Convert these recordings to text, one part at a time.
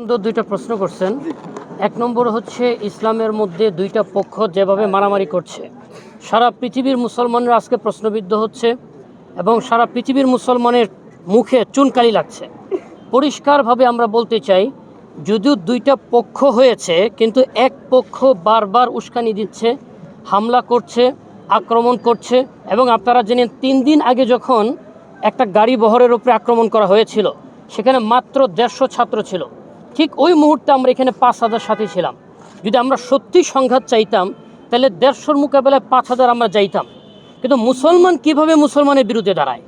সুন্দর দুইটা প্রশ্ন করছেন। এক নম্বর হচ্ছে, ইসলামের মধ্যে দুইটা পক্ষ যেভাবে মারামারি করছে। সারা পৃথিবীর মুসলমানরা আজকে প্রশ্নবিদ্ধ হচ্ছে এবং সারা পৃথিবীর মুসলমানের মুখে চুনকালি লাগছে। পরিষ্কারভাবে আমরা বলতে চাই, যদিও দুইটা পক্ষ হয়েছে, কিন্তু এক পক্ষ বারবার উস্কানি দিচ্ছে, হামলা করছে, আক্রমণ করছে এবং আপনারা জানেন, তিন দিন আগে যখন একটা গাড়ি বহরের উপরে আক্রমণ করা হয়েছিল, সেখানে মাত্র দেড়শো ছাত্র ছিল। ঠিক ওই মুহূর্তে আমরা এখানে পাঁচ হাজার সাথে ছিলাম। যদি আমরা সত্যি সংঘাত চাইতাম, তাহলে দেড়শোর মোকাবেলায় পাঁচ হাজার আমরা যাইতাম। কিন্তু মুসলমান কীভাবে মুসলমানের বিরুদ্ধে দাঁড়ায়?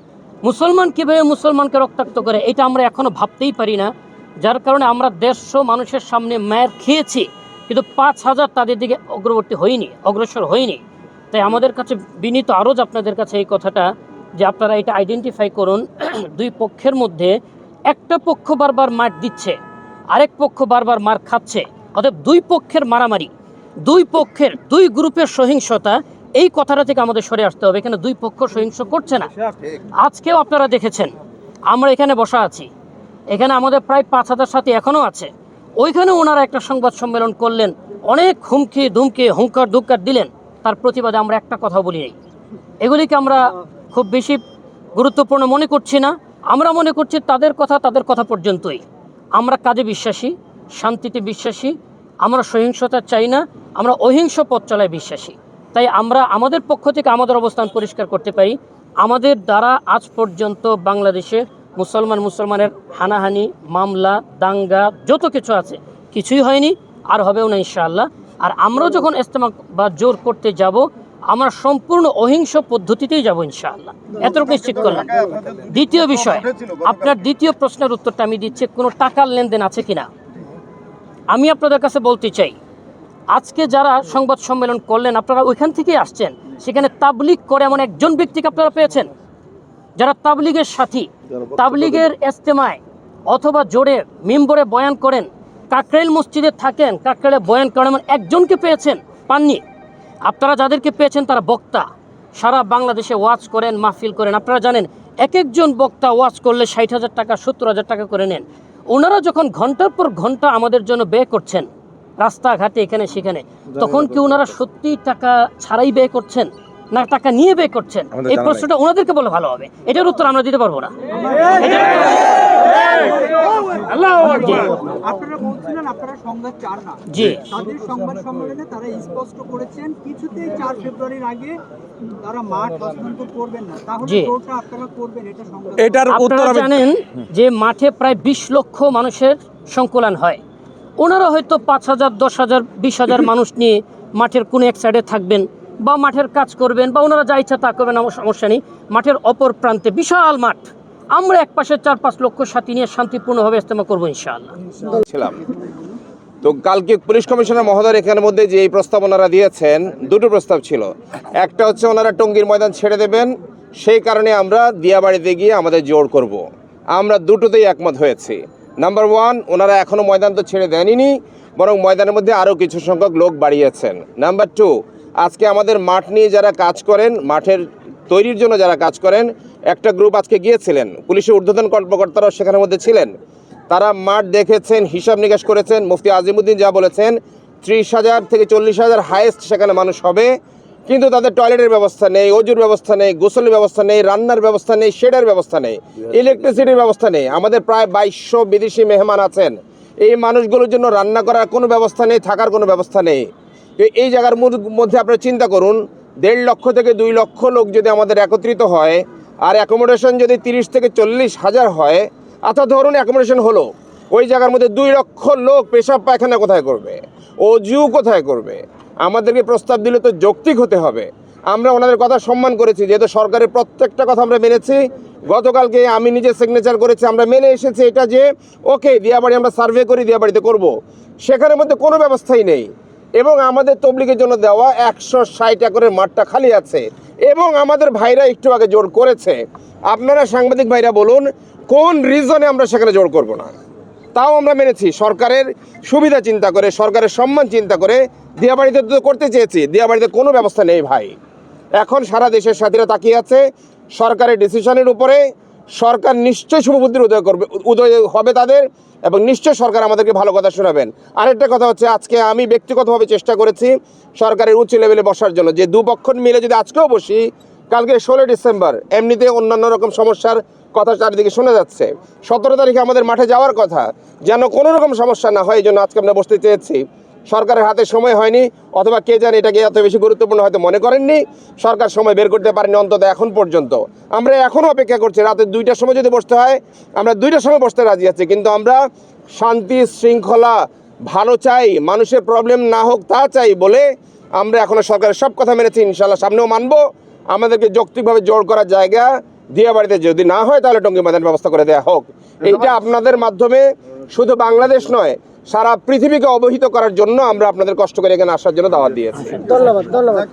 মুসলমান কীভাবে মুসলমানকে রক্তাক্ত করে? এটা আমরা এখনও ভাবতেই পারি না। যার কারণে আমরা দেড়শো মানুষের সামনে মায়ের খেয়েছি, কিন্তু পাঁচ হাজার তাদের দিকে অগ্রবর্তী হয়নি, অগ্রসর হয়নি। তাই আমাদের কাছে বিনীত আরজ আপনাদের কাছে এই কথাটা, যে আপনারা এটা আইডেন্টিফাই করুন, দুই পক্ষের মধ্যে একটা পক্ষ বারবার মাঠ দিচ্ছে। আরেক পক্ষ বারবার মার খাচ্ছে। অতএব দুই পক্ষের মারামারি দুই পক্ষের দুই গ্রুপের সহিংসতা এই কথাটা থেকে আমাদের সরে আসতে হবে। এখানে দুই পক্ষ সহিংস করছে না। আজকেও আপনারা দেখেছেন আমরা এখানে বসা আছি। এখানে আমাদের প্রায় পাঁচ হাজার সাথী এখনও আছে। ওইখানে ওনারা একটা সংবাদ সম্মেলন করলেন অনেক হুমকি ধুমকি হুঙ্কার দুক্কার দিলেন। তার প্রতিবাদে আমরা একটা কথা বলি নাই। এগুলিকে আমরা খুব বেশি গুরুত্বপূর্ণ মনে করছি না। আমরা মনে করছি তাদের কথা তাদের কথা পর্যন্তই। আমরা কাজে বিশ্বাসী, শান্তিতে বিশ্বাসী, আমরা সহিংসতা চাই না, আমরা অহিংস পথ চলায় বিশ্বাসী। তাই আমরা আমাদের পক্ষ থেকে আমাদের অবস্থান পরিষ্কার করতে পারি। আমাদের দ্বারা আজ পর্যন্ত বাংলাদেশে মুসলমান মুসলমানের হানাহানি, মামলা, দাঙ্গা, যত কিছু আছে, কিছুই হয়নি, আর হবেও না ইনশাআল্লাহ। আর আমরা যখন ইস্তেমা বা জোর করতে যাব আমরা সম্পূর্ণ অহিংস পদ্ধতিতেই যাব ইনশাআল্লাহ। এতটুকু নিশ্চিত করলাম। দ্বিতীয় বিষয়, আপনার দ্বিতীয় প্রশ্নের উত্তরটা আমি দিচ্ছি, কোনো টাকার লেনদেন আছে কি না আমি আপনাদের কাছে বলতে চাই, আজকে যারা সংবাদ সম্মেলন করলেন, আপনারা ওইখান থেকেই আসছেন, সেখানে তাবলিগ করে এমন একজন ব্যক্তিকে আপনারা পেয়েছেন? যারা তাবলিগের সাথী, তাবলিগের এস্তেমায় অথবা জোরে মিম্বরে বয়ান করেন কাকরেল মসজিদে থাকেন কাকরেলে বয়ান করেন, এমন একজনকে পেয়েছেন? পাননি? আপনারা যাদেরকে পেয়েছেন তারা বক্তা। সারা বাংলাদেশে ওয়াজ করেন মাহফিল করেন। আপনারা জানেন এক একজন বক্তা ওয়াজ করলে ষাট হাজার টাকা সত্তর হাজার টাকা করে নেন। ওনারা যখন ঘণ্টার পর ঘণ্টা আমাদের জন্য ব্যয় করছেন রাস্তাঘাটে এখানে সেখানে তখন কি ওনারা সত্যি টাকা ছাড়াই ব্যয় করছেন? না টাকা নিয়ে ব্যয় করছেন? এই প্রশ্নটা ওনাদেরকে বলে ভালো হবে। এটার উত্তর আমরা দিতে পারব না। আপনারা বলছিলেন আপনারা সংবাদ চান না। তাদের সংবাদ সম্মেলনে তারা স্পষ্ট করেছেন কিছুতেই চার ফেব্রুয়ারির আগে তারা মাঠ হস্তান্তর করবেন না। তাহলে জি। আপনারা করবেন এটা সংবাদ। এটার উত্তর জানেন যে মাঠে প্রায় বিশ লক্ষ মানুষের সংকলন হয়। ওনারা হয়তো পাঁচ হাজার দশ হাজার বিশ হাজার মানুষ নিয়ে মাঠের কোনো এক সাইডে থাকবেন বা মাঠের কাজ করবেন বা ওনারা যা ইচ্ছা তা করবেন আমার সমস্যা নেই। মাঠের অপর প্রান্তে বিশাল মাঠ। আমরা এক পাশে, চার পাঁচ লক্ষ সাথী নিয়ে শান্তিপূর্ণভাবে ইস্তেমা করব ইনশাআল্লাহ। তো কালকে পুলিশ কমিশনার মহোদয় এখানের মধ্যে যে এই প্রস্তাব ওনারা দিয়েছেন, দুটো প্রস্তাব ছিল। একটা হচ্ছে ওনারা টঙ্গীর ময়দান ছেড়ে দেবেন, সেই কারণে আমরা দিয়াবাড়িতে গিয়ে আমাদের জোর করব। আমরা দুটোতেই একমত হয়েছি। নাম্বার ওয়ান ওনারা এখনও ময়দান তো ছেড়ে দেননি, বরং ময়দানের মধ্যে আরও কিছু সংখ্যক লোক বাড়িয়েছেন। নাম্বার টু আজকে আমাদের মাঠ নিয়ে যারা কাজ করেন, মাঠের তৈরির জন্য যারা কাজ করেন, একটা গ্রুপ আজকে গিয়েছিলেন, পুলিশের ঊর্ধ্বতন কর্মকর্তারাও সেখানের মধ্যে ছিলেন। তারা মাঠ দেখেছেন, হিসাব নিকাশ করেছেন, মুফতি আজিমুদ্দিন যা বলেছেন, ত্রিশ হাজার থেকে চল্লিশ হাজার হায়েস্ট সেখানে মানুষ হবে, কিন্তু তাদের টয়লেটের ব্যবস্থা নেই, অজুর ব্যবস্থা নেই, গোসলের ব্যবস্থা নেই, রান্নার ব্যবস্থা নেই শেডের ব্যবস্থা নেই ইলেকট্রিসিটির ব্যবস্থা নেই। আমাদের প্রায় বাইশশো বিদেশি মেহমান আছেন। এই মানুষগুলোর জন্য রান্না করার কোনো ব্যবস্থা নেই, থাকার কোনো ব্যবস্থা নেই। এই জায়গার মধ্যে আপনারা চিন্তা করুন দেড় লক্ষ থেকে দুই লক্ষ লোক যদি আমাদের একত্রিত হয়, আর অ্যাকোমোডেশন যদি তিরিশ থেকে চল্লিশ হাজার হয় আচ্ছা ধরুন অ্যাকোমোডেশন হলো, ওই জায়গার মধ্যে দুই লক্ষ লোক পেশাব পায়খানা কোথায় করবে? অজু কোথায় করবে? আমাদেরকে প্রস্তাব দিলে তো যৌক্তিক হতে হবে। আমরা ওনাদের কথা সম্মান করেছি, যেহেতু সরকারের প্রত্যেকটা কথা আমরা মেনেছি। গতকালকে আমি নিজে সিগনেচার করেছি, আমরা মেনে এসেছি এটা যে ওকে দিয়াবাড়ি আমরা সার্ভে করি, দিয়াবাড়িতে করব। সেখানের মধ্যে কোনো ব্যবস্থাই নেই। এবং আমাদের তবলিগের জন্য দেওয়া একশো ষাট একরের মাঠটা খালি আছে। এবং আমাদের ভাইরা একটু আগে জোর করেছে। আপনারা সাংবাদিক ভাইরা বলুন, কোন রিজনে আমরা সেখানে জোর করব না? তাও আমরা মেনেছি। সরকারের সুবিধা চিন্তা করে, সরকারের সম্মান চিন্তা করে দিয়াবাড়িতে তো করতে চেয়েছি। দিয়াবাড়িতে কোনো ব্যবস্থা নেই ভাই। এখন সারা দেশের সাথীরা তাকিয়ে আছে সরকারের ডিসিশনের উপরে সরকার নিশ্চয়ই শুভবুদ্ধির উদয় করবে, উদয় হবে তাদের এবং নিশ্চয় সরকার আমাদেরকে ভালো কথা শোনাবেন। আরেকটা কথা হচ্ছে, আজকে আমি ব্যক্তিগতভাবে চেষ্টা করেছি সরকারের উচ্চ লেভেলে বসার জন্য। যে দুপক্ষ মিলে যদি আজকেও বসি, কালকে ষোলো ডিসেম্বর, এমনিতে অন্যান্য রকম সমস্যার কথা চারিদিকে শোনা যাচ্ছে। সতেরো তারিখে আমাদের মাঠে যাওয়ার কথা, যেন কোনো রকম সমস্যা না হয়, এই জন্য আজকে আমরা বসতে চেয়েছি। সরকারের হাতে সময় হয়নি অথবা কে জানে এটাকে এত বেশি গুরুত্বপূর্ণ হয়তো মনে করেননি সরকার সময় বের করতে পারেনি অন্তত এখন পর্যন্ত। আমরা এখনও অপেক্ষা করছি রাতে দুইটার সময় যদি বসতে হয় আমরা দুইটার সময় বসতে রাজি আছি কিন্তু আমরা শান্তি শৃঙ্খলা ভালো চাই মানুষের প্রবলেম না হোক তা চাই বলে আমরা এখনও সরকারের সব কথা মেনেছি ইনশাল্লাহ সামনেও মানব। আমাদেরকে যৌক্তিকভাবে জোর করার জায়গা দিয়া বাড়িতে যদি না হয় তাহলে টঙ্গী ময়দান ব্যবস্থা করে দেওয়া হোক। এইটা আপনাদের মাধ্যমে শুধু বাংলাদেশ নয় সারা পৃথিবীকে অবহিত করার জন্য আমরা আপনাদের কষ্ট করে এখানে আসার জন্য দাওয়াত দিয়েছি। ধন্যবাদ ধন্যবাদ।